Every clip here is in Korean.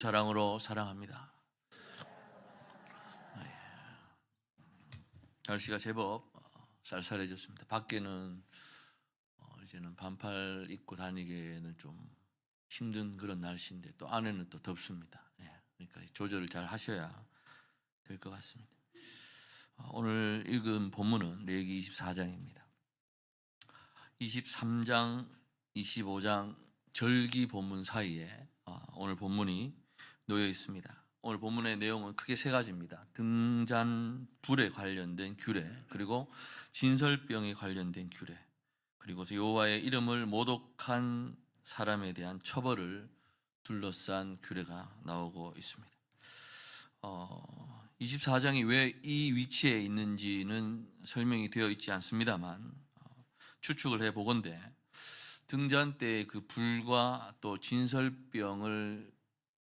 사랑으로 사랑합니다. 아, 예. 날씨가 제법 어, 쌀쌀해졌습니다. 밖에는 어, 이제는 반팔 입고 다니기에는 좀 힘든 그런 날씨인데 또 안에는 또 덥습니다. 예. 그러니까 조절을 잘 하셔야 될 것 같습니다. 어, 오늘 읽은 본문은 레기 24장입니다. 23장, 25장 절기 본문 사이에 어, 오늘 본문이 놓여 있습니다. 오늘 본문의 내용은 크게 세 가지입니다. 등잔 불에 관련된 규례, 그리고 진설병에 관련된 규례, 그리고 여호와의 이름을 모독한 사람에 대한 처벌을 둘러싼 규례가 나오고 있습니다. 어, 24장이 왜 이 위치에 있는지는 설명이 되어 있지 않습니다만 어, 추측을 해 보건대 등잔 때의 그 불과 또 진설병을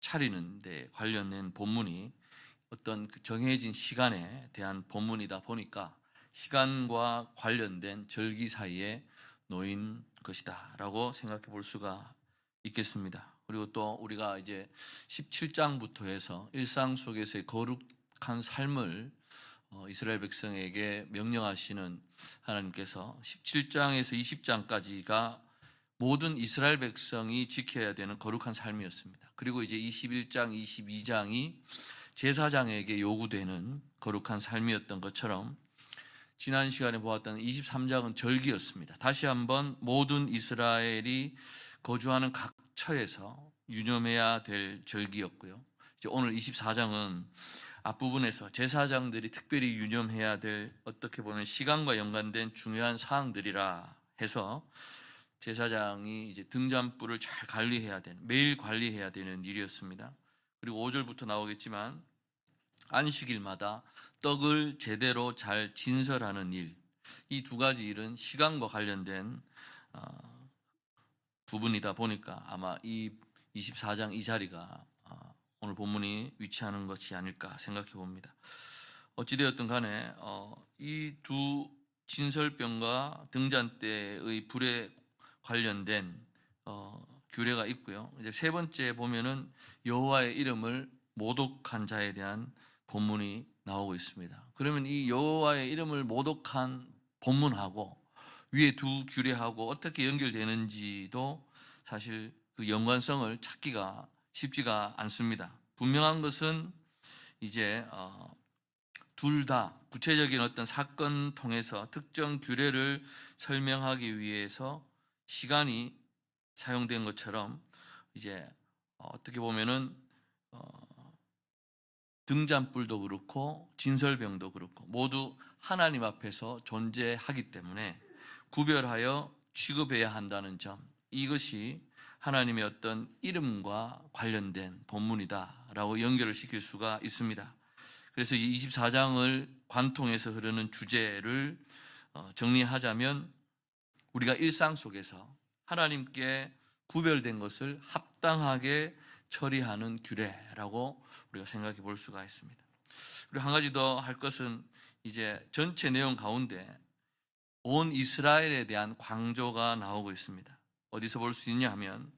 차리는 데 관련된 본문이 어떤 그 정해진 시간에 대한 본문이다 보니까 시간과 관련된 절기 사이에 놓인 것이다라고 생각해 볼 수가 있겠습니다. 그리고 또 우리가 이제 17장부터 해서 일상 속에서의 거룩한 삶을 어, 이스라엘 백성에게 명령하시는 하나님께서 17장에서 20장까지가 모든 이스라엘 백성이 지켜야 되는 거룩한 삶이었습니다. 그리고 이제 21장, 22장이 제사장에게 요구되는 거룩한 삶이었던 것처럼 지난 시간에 보았던 23장은 절기였습니다. 다시 한번 모든 이스라엘이 거주하는 각 처에서 유념해야 될 절기였고요. 이제 오늘 24장은 앞부분에서 제사장들이 특별히 유념해야 될 어떻게 보면 시간과 연관된 중요한 사항들이라 해서 제사장이 이제 등잔불을 잘 관리해야 되는 매일 관리해야 되는 일이었습니다. 그리고 5절부터 나오겠지만 안식일마다 떡을 제대로 잘 진설하는 일. 이 두 가지 일은 시간과 관련된 어, 부분이다 보니까 아마 이 24장 이 자리가 어, 오늘 본문이 위치하는 것이 아닐까 생각해 봅니다. 어찌되었든 간에 어, 이두 진설병과 등잔 때의 불에 관련된 어, 규례가 있고요. 이제 세 번째 보면은 여호와의 이름을 모독한 자에 대한 본문이 나오고 있습니다. 그러면 이 여호와의 이름을 모독한 본문하고 위에 두 규례하고 어떻게 연결되는지도 사실 그 연관성을 찾기가 쉽지가 않습니다. 분명한 것은 이제 어, 둘 다 구체적인 어떤 사건 통해서 특정 규례를 설명하기 위해서 시간이 사용된 것처럼 이제 어떻게 보면은 어, 등잔불도 그렇고 진설병도 그렇고 모두 하나님 앞에서 존재하기 때문에 구별하여 취급해야 한다는 점 이것이 하나님의 어떤 이름과 관련된 본문이다라고 연결을 시킬 수가 있습니다. 그래서 이 24장을 관통해서 흐르는 주제를 어, 정리하자면 우리가 일상 속에서 하나님께 구별된 것을 합당하게 처리하는 규례라고 우리가 생각해 볼 수가 있습니다. 그리고 한 가지 더 할 것은 이제 전체 내용 가운데 온 이스라엘에 대한 광조가 나오고 있습니다. 어디서 볼 수 있냐 하면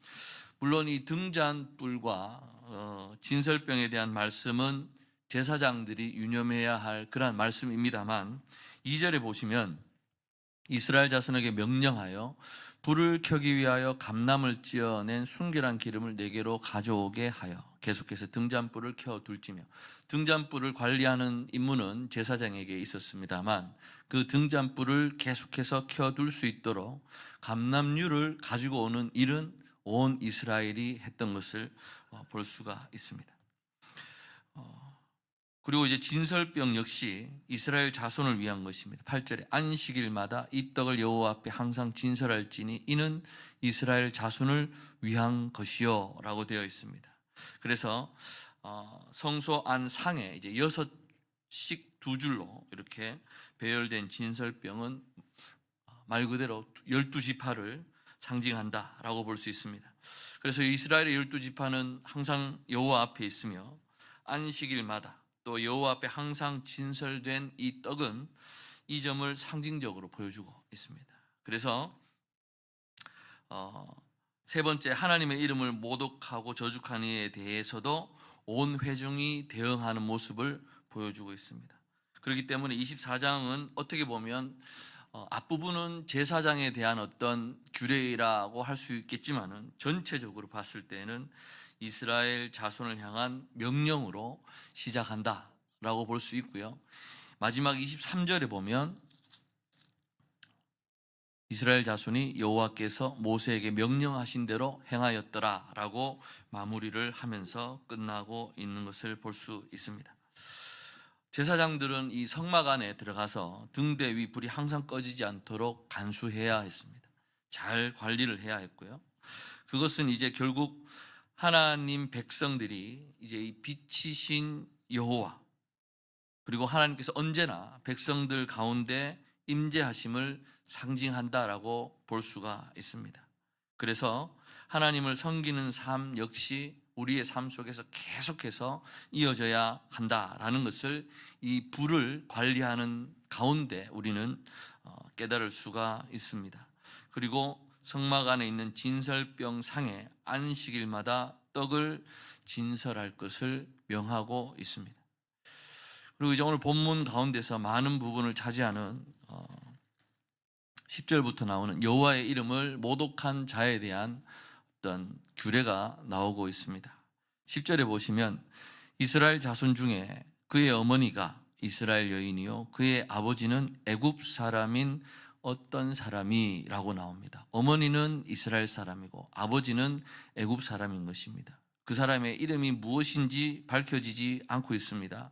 물론 이 등잔불과 어, 진설병에 대한 말씀은 제사장들이 유념해야 할 그러한 말씀입니다만 2절에 보시면 이스라엘 자손에게 명령하여 불을 켜기 위하여 감람을 찌어낸 순결한 기름을 네 개로 가져오게 하여 계속해서 등잔불을 켜 둘지며 등잔불을 관리하는 임무는 제사장에게 있었습니다만 그 등잔불을 계속해서 켜 둘 수 있도록 감람류를 가지고 오는 일은 온 이스라엘이 했던 것을 어, 볼 수가 있습니다. 어, 그리고 이제 진설병 역시 이스라엘 자손을 위한 것입니다. 8절에 안식일마다 이 떡을 여호와 앞에 항상 진설할지니 이는 이스라엘 자손을 위한 것이요라고 되어 있습니다. 그래서 어, 성소 안 상에 이제 여섯 씩 두 줄로 이렇게 배열된 진설병은 말 그대로 열두 지파를 상징한다라고 볼 수 있습니다. 그래서 이스라엘의 열두 지파는 항상 여호와 앞에 있으며 안식일마다 또 여호와 앞에 항상 진설된 이 떡은 이 점을 상징적으로 보여주고 있습니다. 그래서 어, 세 번째 하나님의 이름을 모독하고 저주한 이에 대해서도 온 회중이 대응하는 모습을 보여주고 있습니다. 그렇기 때문에 24장은 어떻게 보면 어, 앞부분은 제사장에 대한 어떤 규례라고 할 수 있겠지만은 전체적으로 봤을 때는 이스라엘 자손을 향한 명령으로 시작한다라고 볼 수 있고요. 마지막 23절에 보면 이스라엘 자손이 여호와께서 모세에게 명령하신 대로 행하였더라라고 마무리를 하면서 끝나고 있는 것을 볼 수 있습니다. 제사장들은 이 성막 안에 들어가서 등대 위 불이 항상 꺼지지 않도록 간수해야 했습니다. 잘 관리를 해야 했고요. 그것은 이제 결국 하나님 백성들이 이제 이 빛이신 여호와 그리고 하나님께서 언제나 백성들 가운데 임재하심을 상징한다라고 볼 수가 있습니다. 그래서 하나님을 섬기는 삶 역시 우리의 삶 속에서 계속해서 이어져야 한다라는 것을 이 불을 관리하는 가운데 우리는 어, 깨달을 수가 있습니다. 그리고 성막 안에 있는 진설병 상에 안식일마다 떡을 진설할 것을 명하고 있습니다. 그리고 이제 오늘 본문 가운데서 많은 부분을 차지하는 어, 10절부터 나오는 여호와의 이름을 모독한 자에 대한 어떤 규례가 나오고 있습니다. 10절에 보시면 이스라엘 자손 중에 그의 어머니가 이스라엘 여인이요 그의 아버지는 애굽 사람인 어떤 사람이라고 나옵니다. 어머니는 이스라엘 사람이고 아버지는 애굽 사람인 것입니다. 그 사람의 이름이 무엇인지 밝혀지지 않고 있습니다.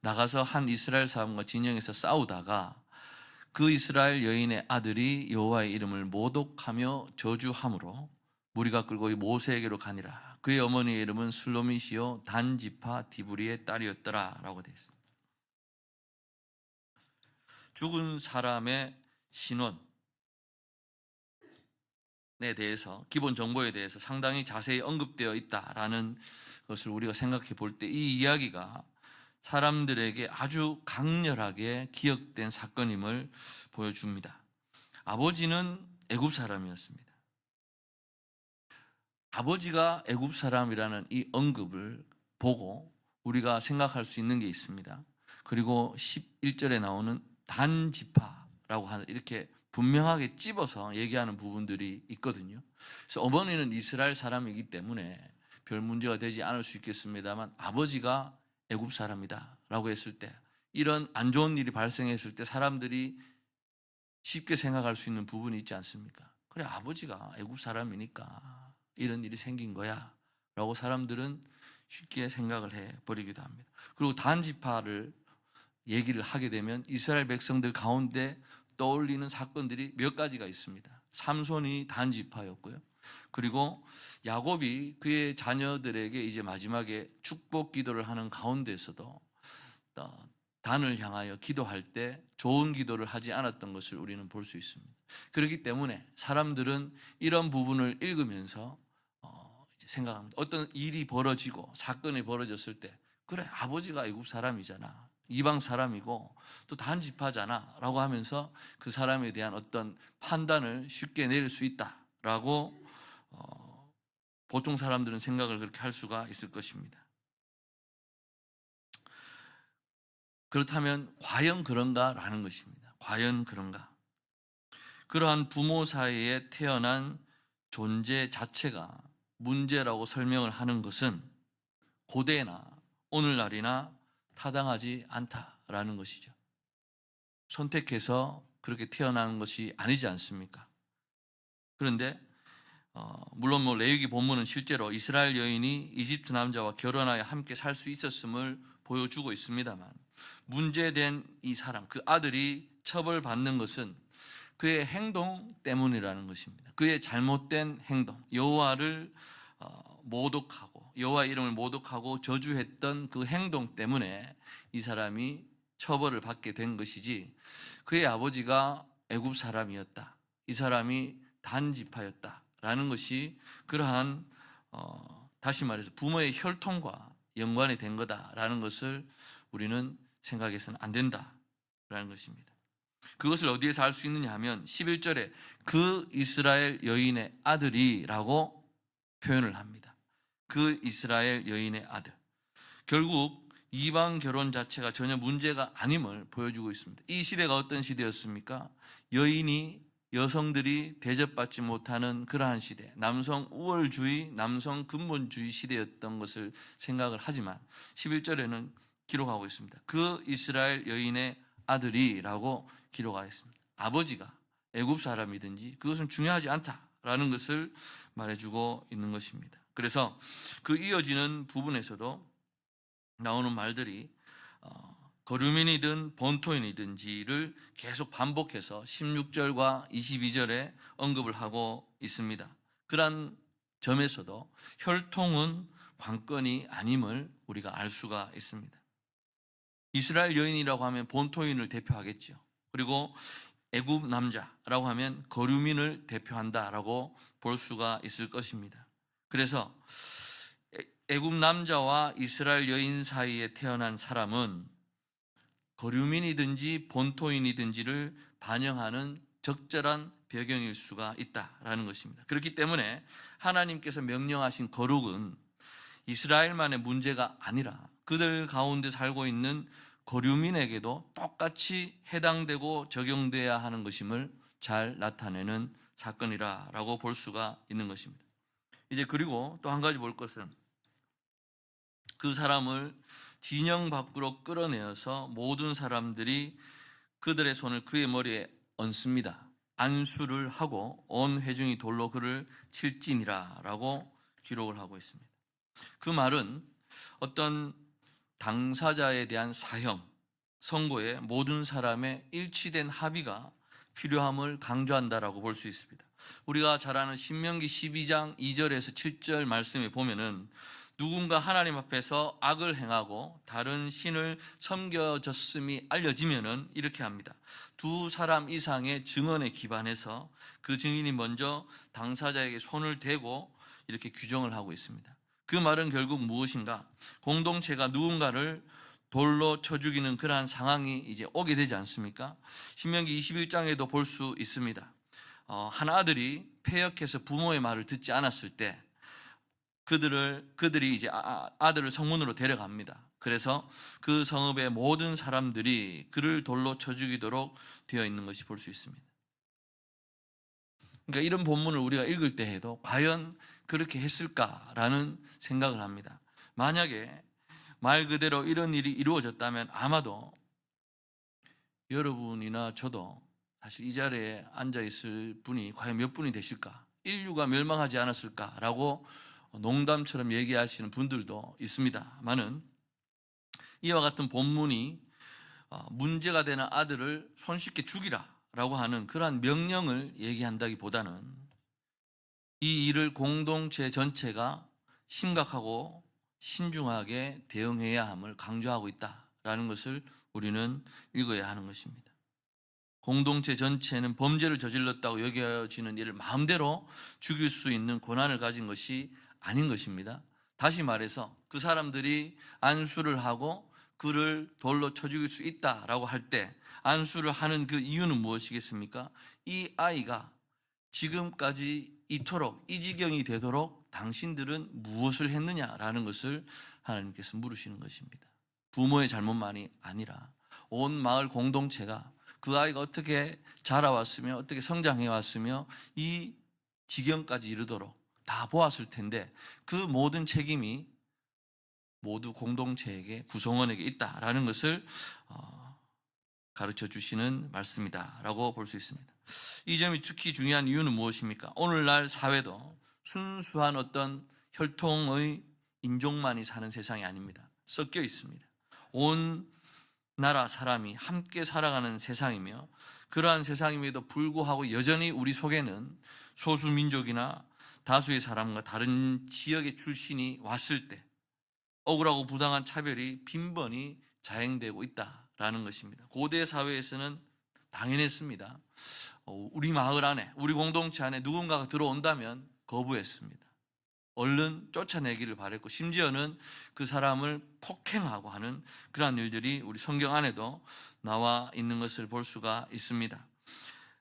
나가서 한 이스라엘 사람과 진영에서 싸우다가 그 이스라엘 여인의 아들이 여호와의 이름을 모독하며 저주함으로 무리가 끌고 이 모세에게로 가니라. 그의 어머니의 이름은 슬로미시요 단지파 디브리의 딸이었더라라고 되어 있습니다. 죽은 사람의 신원에 대해서 기본 정보에 대해서 상당히 자세히 언급되어 있다라는 것을 우리가 생각해 볼 때 이 이야기가 사람들에게 아주 강렬하게 기억된 사건임을 보여줍니다. 아버지는 애굽 사람이었습니다. 아버지가 애굽 사람이라는 이 언급을 보고 우리가 생각할 수 있는 게 있습니다. 그리고 11절에 나오는 단지파 라고 하는 이렇게 분명하게 찝어서 얘기하는 부분들이 있거든요. 그래서 어머니는 이스라엘 사람이기 때문에 별 문제가 되지 않을 수 있겠습니다만 아버지가 애굽 사람이다라고 했을 때 이런 안 좋은 일이 발생했을 때 사람들이 쉽게 생각할 수 있는 부분이 있지 않습니까? 그래 아버지가 애굽 사람이니까 이런 일이 생긴 거야라고 사람들은 쉽게 생각을 해 버리기도 합니다. 그리고 단지파를 얘기를 하게 되면 이스라엘 백성들 가운데 떠올리는 사건들이 몇 가지가 있습니다. 삼손이 단지파였고요. 그리고 야곱이 그의 자녀들에게 이제 마지막에 축복 기도를 하는 가운데서도 단을 향하여 기도할 때 좋은 기도를 하지 않았던 것을 우리는 볼 수 있습니다. 그렇기 때문에 사람들은 이런 부분을 읽으면서 어, 생각합니다. 어떤 일이 벌어지고 사건이 벌어졌을 때 그래 아버지가 애굽 사람이잖아. 이방 사람이고 또 단지파잖아 라고 하면서 그 사람에 대한 어떤 판단을 쉽게 내릴 수 있다라고 어, 보통 사람들은 생각을 그렇게 할 수가 있을 것입니다. 그렇다면 과연 그런가라는 것입니다. 과연 그런가? 그러한 부모 사이에 태어난 존재 자체가 문제라고 설명을 하는 것은 고대나 오늘날이나 타당하지 않다라는 것이죠. 선택해서 그렇게 태어나는 것이 아니지 않습니까? 그런데 어, 물론 뭐 레위기 본문은 실제로 이스라엘 여인이 이집트 남자와 결혼하여 함께 살 수 있었음을 보여주고 있습니다만 문제된 이 사람 그 아들이 처벌받는 것은 그의 행동 때문이라는 것입니다. 그의 잘못된 행동 여호와를 어, 모독하고 여호와 이름을 모독하고 저주했던 그 행동 때문에 이 사람이 처벌을 받게 된 것이지 그의 아버지가 애굽 사람이었다. 이 사람이 단지파였다. 라는 것이 그러한 어, 다시 말해서 부모의 혈통과 연관이 된 거다라는 것을 우리는 생각해서는 안 된다라는 것입니다. 그것을 어디에서 알 수 있느냐 하면 11절에 그 이스라엘 여인의 아들이라고 표현을 합니다. 그 이스라엘 여인의 아들. 결국 이방 결혼 자체가 전혀 문제가 아님을 보여주고 있습니다. 이 시대가 어떤 시대였습니까? 여인이 여성들이 대접받지 못하는 그러한 시대, 남성 우월주의, 남성 근본주의 시대였던 것을 생각을 하지만 11절에는 기록하고 있습니다. 그 이스라엘 여인의 아들이라고 기록하였습니다. 아버지가 애굽 사람이든지 그것은 중요하지 않다라는 것을 말해주고 있는 것입니다. 그래서 그 이어지는 부분에서도 나오는 말들이 어, 거류민이든 본토인이든지를 계속 반복해서 16절과 22절에 언급을 하고 있습니다. 그러한 점에서도 혈통은 관건이 아님을 우리가 알 수가 있습니다. 이스라엘 여인이라고 하면 본토인을 대표하겠죠. 그리고 애굽 남자라고 하면 거류민을 대표한다라고 볼 수가 있을 것입니다. 그래서 애- 애굽 남자와 이스라엘 여인 사이에 태어난 사람은 거류민이든지 본토인이든지를 반영하는 적절한 배경일 수가 있다라는 것입니다. 그렇기 때문에 하나님께서 명령하신 거룩은 이스라엘만의 문제가 아니라 그들 가운데 살고 있는 거류민에게도 똑같이 해당되고 적용돼야 하는 것임을 잘 나타내는 사건이라라고 볼 수가 있는 것입니다. 이제 그리고 또 한 가지 볼 것은 그 사람을 진영 밖으로 끌어내어서 모든 사람들이 그들의 손을 그의 머리에 얹습니다. 안수를 하고 온 회중이 돌로 그를 칠지니라라고 기록을 하고 있습니다. 그 말은 어떤 당사자에 대한 사형, 선고에 모든 사람의 일치된 합의가 필요함을 강조한다라고 볼 수 있습니다. 우리가 잘 아는 신명기 12장 2절에서 7절 말씀에 보면은 누군가 하나님 앞에서 악을 행하고 다른 신을 섬겨졌음이 알려지면은 이렇게 합니다. 두 사람 이상의 증언에 기반해서 그 증인이 먼저 당사자에게 손을 대고 이렇게 규정을 하고 있습니다. 그 말은 결국 무엇인가? 공동체가 누군가를 돌로 쳐 죽이는 그러한 상황이 이제 오게 되지 않습니까? 신명기 21장에도 볼 수 있습니다. 어, 한 아들이 폐역해서 부모의 말을 듣지 않았을 때 그들을 그들이 이제 아- 아들을 성문으로 데려갑니다. 그래서 그 성읍의 모든 사람들이 그를 돌로 쳐 죽이도록 되어 있는 것이 볼 수 있습니다. 그러니까 이런 본문을 우리가 읽을 때 해도 과연 그렇게 했을까라는 생각을 합니다. 만약에 말 그대로 이런 일이 이루어졌다면 아마도 여러분이나 저도 사실 이 자리에 앉아 있을 분이 과연 몇 분이 되실까? 인류가 멸망하지 않았을까라고 농담처럼 얘기하시는 분들도 있습니다만은 이와 같은 본문이 어, 문제가 되는 아들을 손쉽게 죽이라라고 하는 그러한 명령을 얘기한다기보다는 이 일을 공동체 전체가 심각하고 신중하게 대응해야 함을 강조하고 있다라는 것을 우리는 읽어야 하는 것입니다. 공동체 전체는 범죄를 저질렀다고 여겨지는 일을 마음대로 죽일 수 있는 권한을 가진 것이 아닌 것입니다. 다시 말해서 그 사람들이 안수를 하고 그를 돌로 쳐 죽일 수 있다라고 할 때 안수를 하는 그 이유는 무엇이겠습니까? 이 아이가 지금까지 이토록 이 지경이 되도록 당신들은 무엇을 했느냐라는 것을 하나님께서 물으시는 것입니다. 부모의 잘못만이 아니라 온 마을 공동체가 그 아이가 어떻게 자라왔으며 어떻게 성장해 왔으며 이 지경까지 이르도록 다 보았을 텐데 그 모든 책임이 모두 공동체에게 구성원에게 있다라는 것을 어, 가르쳐 주시는 말씀이다라고 볼 수 있습니다. 이 점이 특히 중요한 이유는 무엇입니까? 오늘날 사회도 순수한 어떤 혈통의 인종만이 사는 세상이 아닙니다. 섞여 있습니다. 온 나라 사람이 함께 살아가는 세상이며 그러한 세상임에도 불구하고 여전히 우리 속에는 소수 민족이나 다수의 사람과 다른 지역의 출신이 왔을 때 억울하고 부당한 차별이 빈번히 자행되고 있다라는 것입니다. 고대 사회에서는 당연했습니다. 어, 우리 마을 안에, 우리 공동체 안에 누군가가 들어온다면 거부했습니다. 얼른 쫓아내기를 바랬고 심지어는 그 사람을 폭행하고 하는 그러한 일들이 우리 성경 안에도 나와 있는 것을 볼 수가 있습니다.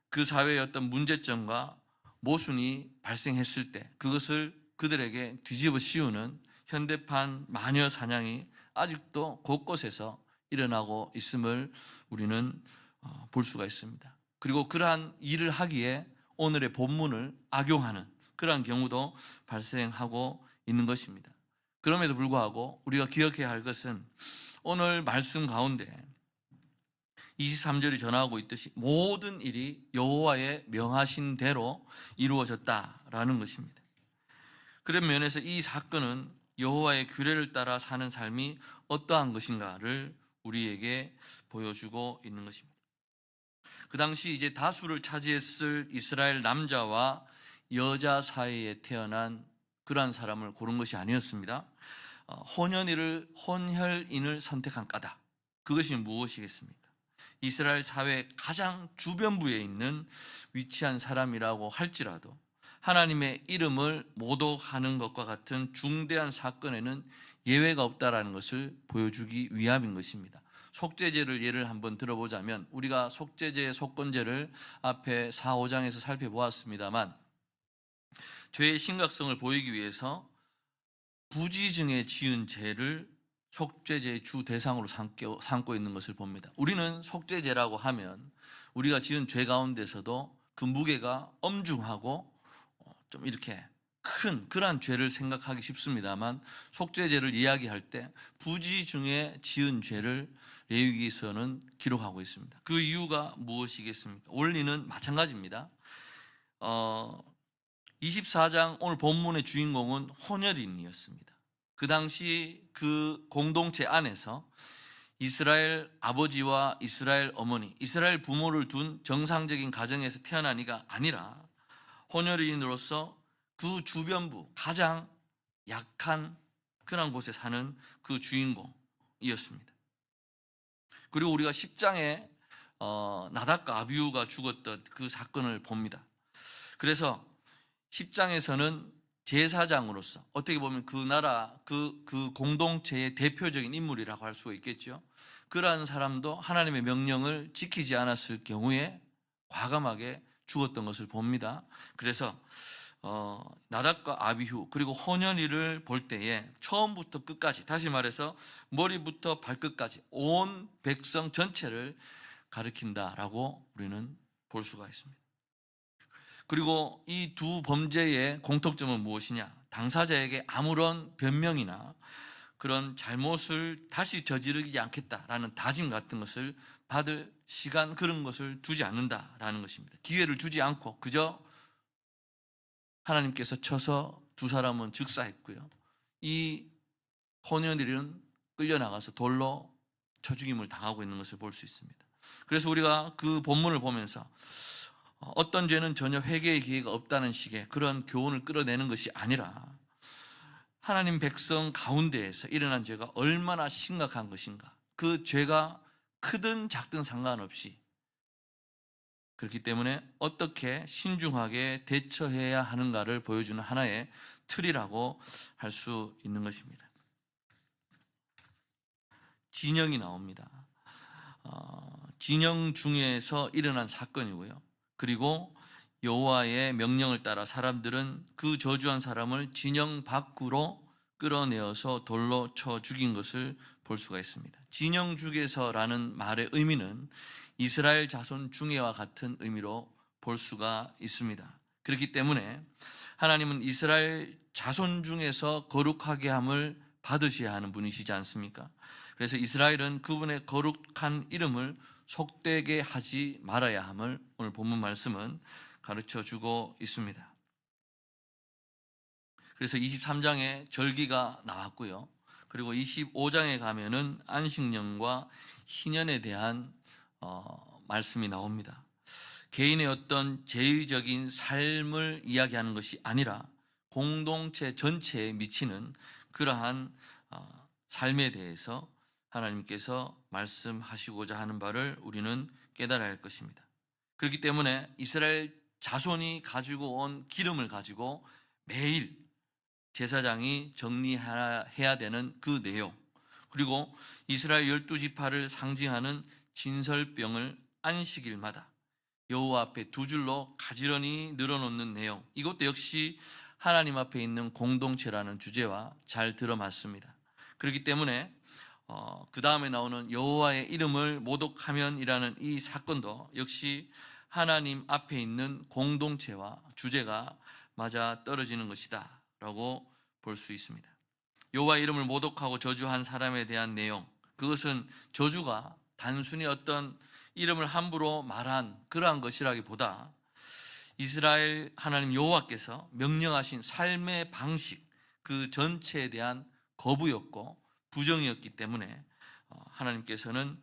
그 사회의 어떤 문제점과 모순이 발생했을 때 그것을 그들에게 뒤집어 씌우는 현대판 마녀 사냥이 아직도 곳곳에서 일어나고 있음을 우리는 어, 볼 수가 있습니다. 그리고 그러한 일을 하기에 오늘의 본문을 악용하는 그러한 경우도 발생하고 있는 것입니다. 그럼에도 불구하고 우리가 기억해야 할 것은 오늘 말씀 가운데 23절이 전하고 있듯이 모든 일이 여호와의 명하신 대로 이루어졌다라는 것입니다. 그런 면에서 이 사건은 여호와의 규례를 따라 사는 삶이 어떠한 것인가를 우리에게 보여주고 있는 것입니다. 그 당시 이제 다수를 차지했을 이스라엘 남자와 여자 사이에 태어난 그러한 사람을 고른 것이 아니었습니다. 어, 혼연인을 혼혈인을 선택한 까닭 그것이 무엇이겠습니까? 이스라엘 사회 가장 주변부에 있는 위치한 사람이라고 할지라도 하나님의 이름을 모독하는 것과 같은 중대한 사건에는 예외가 없다라는 것을 보여주기 위함인 것입니다. 속죄제를 예를 한번 들어보자면 우리가 속죄제 속건제를 앞에 4, 5장에서 살펴보았습니다만 죄의 심각성을 보이기 위해서 부지중에 지은 죄를 속죄제의 주 대상으로 삼고, 삼고 있는 것을 봅니다. 우리는 속죄제라고 하면 우리가 지은 죄 가운데서도 그 무게가 엄중하고 어, 좀 이렇게 큰 그러한 죄를 생각하기 쉽습니다만 속죄제를 이야기할 때 부지 중에 지은 죄를 레위기서는 기록하고 있습니다. 그 이유가 무엇이겠습니까? 원리는 마찬가지입니다. 어, 24장 오늘 본문의 주인공은 혼혈인이었습니다. 그 당시 그 공동체 안에서 이스라엘 아버지와 이스라엘 어머니, 이스라엘 부모를 둔 정상적인 가정에서 태어난 이가 아니라 혼혈인으로서 그 주변부 가장 약한 그런 곳에 사는 그 주인공이었습니다. 그리고 우리가 10장에 어, 나닥과 아비우가 죽었던 그 사건을 봅니다. 그래서 10장에서는 제사장으로서 어떻게 보면 그 나라 그, 그 공동체의 대표적인 인물이라고 할 수가 있겠죠. 그러한 사람도 하나님의 명령을 지키지 않았을 경우에 과감하게 죽었던 것을 봅니다. 그래서 어, 나닥과 아비후 그리고 혼연이를 볼 때에 처음부터 끝까지 다시 말해서 머리부터 발끝까지 온 백성 전체를 가리킨다라고 우리는 볼 수가 있습니다. 그리고 이 두 범죄의 공통점은 무엇이냐? 당사자에게 아무런 변명이나 그런 잘못을 다시 저지르지 않겠다라는 다짐 같은 것을 받을 시간 그런 것을 두지 않는다라는 것입니다. 기회를 주지 않고 그저 하나님께서 쳐서 두 사람은 즉사했고요. 이 혼연들은 끌려나가서 돌로 쳐 죽임을 당하고 있는 것을 볼 수 있습니다. 그래서 우리가 그 본문을 보면서 어떤 죄는 전혀 회개의 기회가 없다는 식의 그런 교훈을 끌어내는 것이 아니라 하나님 백성 가운데에서 일어난 죄가 얼마나 심각한 것인가. 그 죄가 크든 작든 상관없이 그렇기 때문에 어떻게 신중하게 대처해야 하는가를 보여주는 하나의 틀이라고 할 수 있는 것입니다. 진영이 나옵니다. 어, 진영 중에서 일어난 사건이고요. 그리고 여호와의 명령을 따라 사람들은 그 저주한 사람을 진영 밖으로 끌어내어서 돌로 쳐 죽인 것을 볼 수가 있습니다. 진영 중에서라는 말의 의미는 이스라엘 자손 중에와 같은 의미로 볼 수가 있습니다. 그렇기 때문에 하나님은 이스라엘 자손 중에서 거룩하게 함을 받으셔야 하는 분이시지 않습니까? 그래서 이스라엘은 그분의 거룩한 이름을 속되게 하지 말아야 함을 오늘 본문 말씀은 가르쳐 주고 있습니다. 그래서 23장에 절기가 나왔고요. 그리고 25장에 가면은 안식년과 희년에 대한 어, 말씀이 나옵니다. 개인의 어떤 제의적인 삶을 이야기하는 것이 아니라 공동체 전체에 미치는 그러한 어, 삶에 대해서 하나님께서 말씀하시고자 하는 바를 우리는 깨달아야 할 것입니다. 그렇기 때문에 이스라엘 자손이 가지고 온 기름을 가지고 매일 제사장이 정리해야 되는 그 내용 그리고 이스라엘 열두 지파를 상징하는 진설병을 안식일마다 여호와 앞에 두 줄로 가지런히 늘어놓는 내용 이것도 역시 하나님 앞에 있는 공동체라는 주제와 잘 들어맞습니다. 그렇기 때문에 어, 그 다음에 나오는 여호와의 이름을 모독하면이라는 이 사건도 역시 하나님 앞에 있는 공동체와 주제가 맞아 떨어지는 것이다라고 볼 수 있습니다. 여호와 이름을 모독하고 저주한 사람에 대한 내용 그것은 저주가 단순히 어떤 이름을 함부로 말한 그러한 것이라기보다 이스라엘 하나님 여호와께서 명령하신 삶의 방식 그 전체에 대한 거부였고 부정이었기 때문에 어, 하나님께서는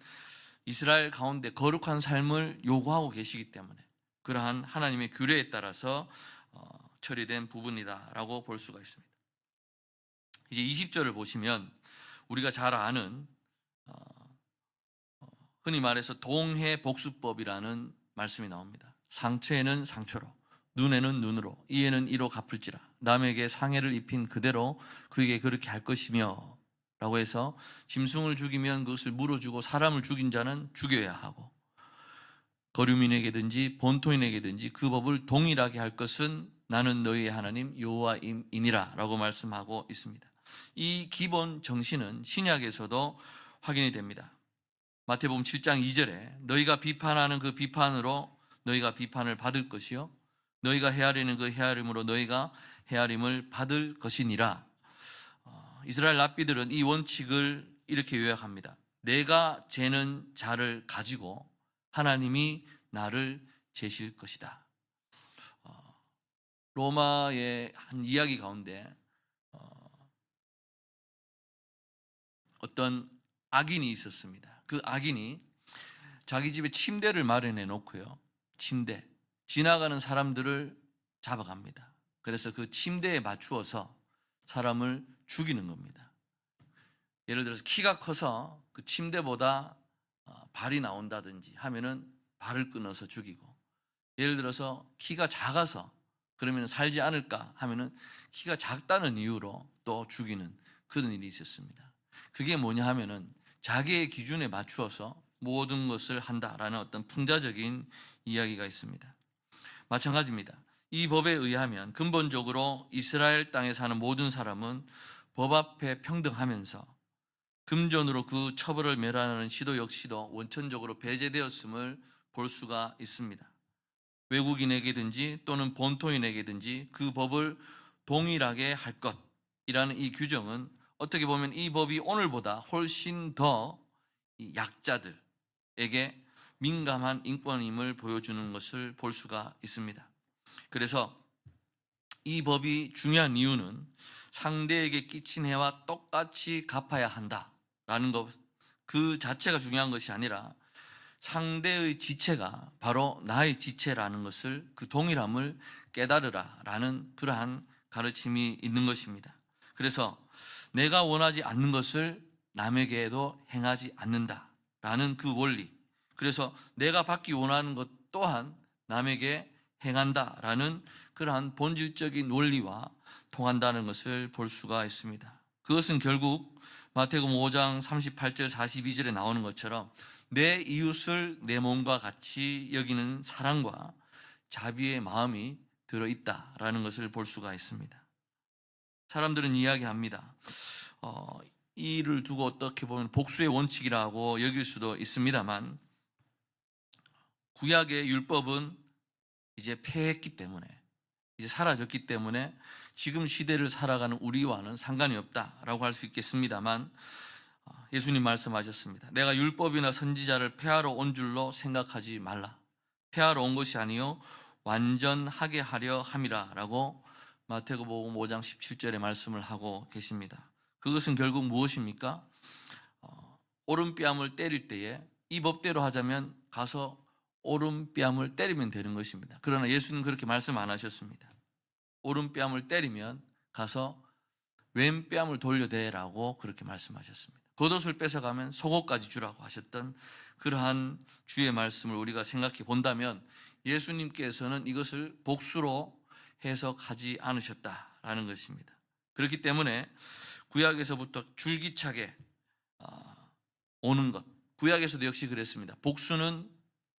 이스라엘 가운데 거룩한 삶을 요구하고 계시기 때문에 그러한 하나님의 규례에 따라서 어, 처리된 부분이다라고 볼 수가 있습니다. 이제 20절을 보시면 우리가 잘 아는 어, 어, 흔히 말해서 동해 복수법이라는 말씀이 나옵니다. 상처에는 상처로, 눈에는 눈으로, 이에는 이로 갚을지라. 남에게 상해를 입힌 그대로 그에게 그렇게 할 것이며 라고 해서 짐승을 죽이면 그것을 물어주고 사람을 죽인 자는 죽여야 하고 거류민에게든지 본토인에게든지 그 법을 동일하게 할 것은 나는 너희의 하나님 여호와이니라 라고 말씀하고 있습니다. 이 기본 정신은 신약에서도 확인이 됩니다. 마태복음 7장 2절에 너희가 비판하는 그 비판으로 너희가 비판을 받을 것이요 너희가 헤아리는 그 헤아림으로 너희가 헤아림을 받을 것이니라. 어, 이스라엘 랍비들은 이 원칙을 이렇게 요약합니다. 내가 재는 자를 가지고 하나님이 나를 재실 것이다. 어, 로마의 한 이야기 가운데 어, 어떤 악인이 있었습니다. 그 악인이 자기 집에 침대를 마련해 놓고요. 침대. 지나가는 사람들을 잡아갑니다. 그래서 그 침대에 맞추어서 사람을 죽이는 겁니다. 예를 들어서 키가 커서 그 침대보다 어, 발이 나온다든지 하면은 발을 끊어서 죽이고 예를 들어서 키가 작아서 그러면 살지 않을까 하면은 키가 작다는 이유로 또 죽이는 그런 일이 있었습니다. 그게 뭐냐 하면은 자기의 기준에 맞추어서 모든 것을 한다라는 어떤 풍자적인 이야기가 있습니다. 마찬가지입니다. 이 법에 의하면 근본적으로 이스라엘 땅에 사는 모든 사람은 법 앞에 평등하면서 금전으로 그 처벌을 멸하는 시도 역시도 원천적으로 배제되었음을 볼 수가 있습니다. 외국인에게든지 또는 본토인에게든지 그 법을 동일하게 할 것이라는 이 규정은 어떻게 보면 이 법이 오늘보다 훨씬 더 약자들에게 민감한 인권임을 보여주는 것을 볼 수가 있습니다. 그래서 이 법이 중요한 이유는 상대에게 끼친 해와 똑같이 갚아야 한다라는 것, 그 자체가 중요한 것이 아니라 상대의 지체가 바로 나의 지체라는 것을 그 동일함을 깨달으라라는 그러한 가르침이 있는 것입니다. 그래서 내가 원하지 않는 것을 남에게도 행하지 않는다라는 그 원리. 그래서 내가 받기 원하는 것 또한 남에게 행한다라는 그러한 본질적인 원리와 통한다는 것을 볼 수가 있습니다. 그것은 결국 마태복음 5장 38절 42절에 나오는 것처럼 내 이웃을 내 몸과 같이 여기는 사랑과 자비의 마음이 들어 있다라는 것을 볼 수가 있습니다. 사람들은 이야기합니다. 어, 이를 두고 어떻게 보면 복수의 원칙이라고 여길 수도 있습니다만 구약의 율법은 이제 폐했기 때문에 이제 사라졌기 때문에 지금 시대를 살아가는 우리와는 상관이 없다라고 할 수 있겠습니다만 어, 예수님 말씀하셨습니다. 내가 율법이나 선지자를 폐하러 온 줄로 생각하지 말라. 폐하러 온 것이 아니요 완전하게 하려 함이라라고 마태복음 5장 17절에 말씀을 하고 계십니다. 그것은 결국 무엇입니까? 어, 오른뺨을 때릴 때에 이 법대로 하자면 가서 오른뺨을 때리면 되는 것입니다. 그러나 예수님 그렇게 말씀 안 하셨습니다. 오른뺨을 때리면 가서 왼뺨을 돌려대라고 그렇게 말씀하셨습니다. 겉옷을 뺏어가면 속옷까지 주라고 하셨던 그러한 주의 말씀을 우리가 생각해 본다면 예수님께서는 이것을 복수로 해석하지 않으셨다라는 것입니다. 그렇기 때문에 구약에서부터 줄기차게 어, 오는 것. 구약에서도 역시 그랬습니다. 복수는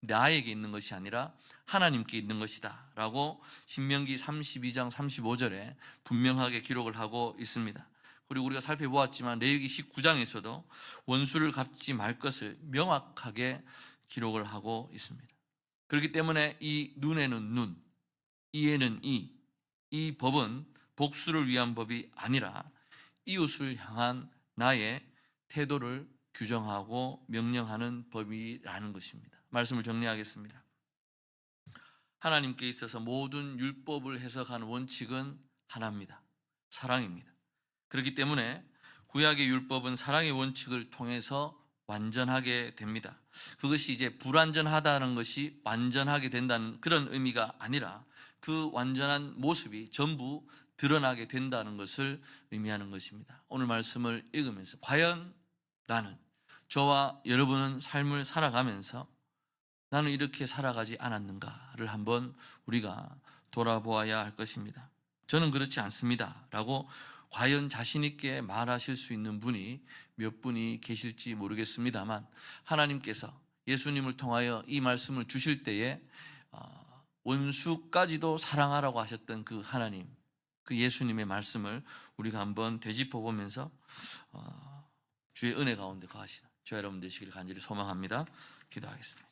나에게 있는 것이 아니라 하나님께 있는 것이다. 라고 신명기 32장 35절에 분명하게 기록을 하고 있습니다. 그리고 우리가 살펴보았지만 레위기 19장에서도 원수를 갚지 말 것을 명확하게 기록을 하고 있습니다. 그렇기 때문에 이 눈에는 눈, 이에는 이, 이 법은 복수를 위한 법이 아니라 이웃을 향한 나의 태도를 규정하고 명령하는 법이라는 것입니다. 말씀을 정리하겠습니다. 하나님께 있어서 모든 율법을 해석하는 원칙은 하나입니다. 사랑입니다. 그렇기 때문에 구약의 율법은 사랑의 원칙을 통해서 완전하게 됩니다. 그것이 이제 불완전하다는 것이 완전하게 된다는 그런 의미가 아니라 그 완전한 모습이 전부 드러나게 된다는 것을 의미하는 것입니다. 오늘 말씀을 읽으면서 과연 나는 저와 여러분은 삶을 살아가면서 나는 이렇게 살아가지 않았는가를 한번 우리가 돌아보아야 할 것입니다. 저는 그렇지 않습니다. 라고 과연 자신있게 말하실 수 있는 분이 몇 분이 계실지 모르겠습니다만 하나님께서 예수님을 통하여 이 말씀을 주실 때에 어, 원수까지도 사랑하라고 하셨던 그 하나님, 그 예수님의 말씀을 우리가 한번 되짚어 보면서 어, 주의 은혜 가운데 거하시는 저 여러분 되시기를 간절히 소망합니다. 기도하겠습니다.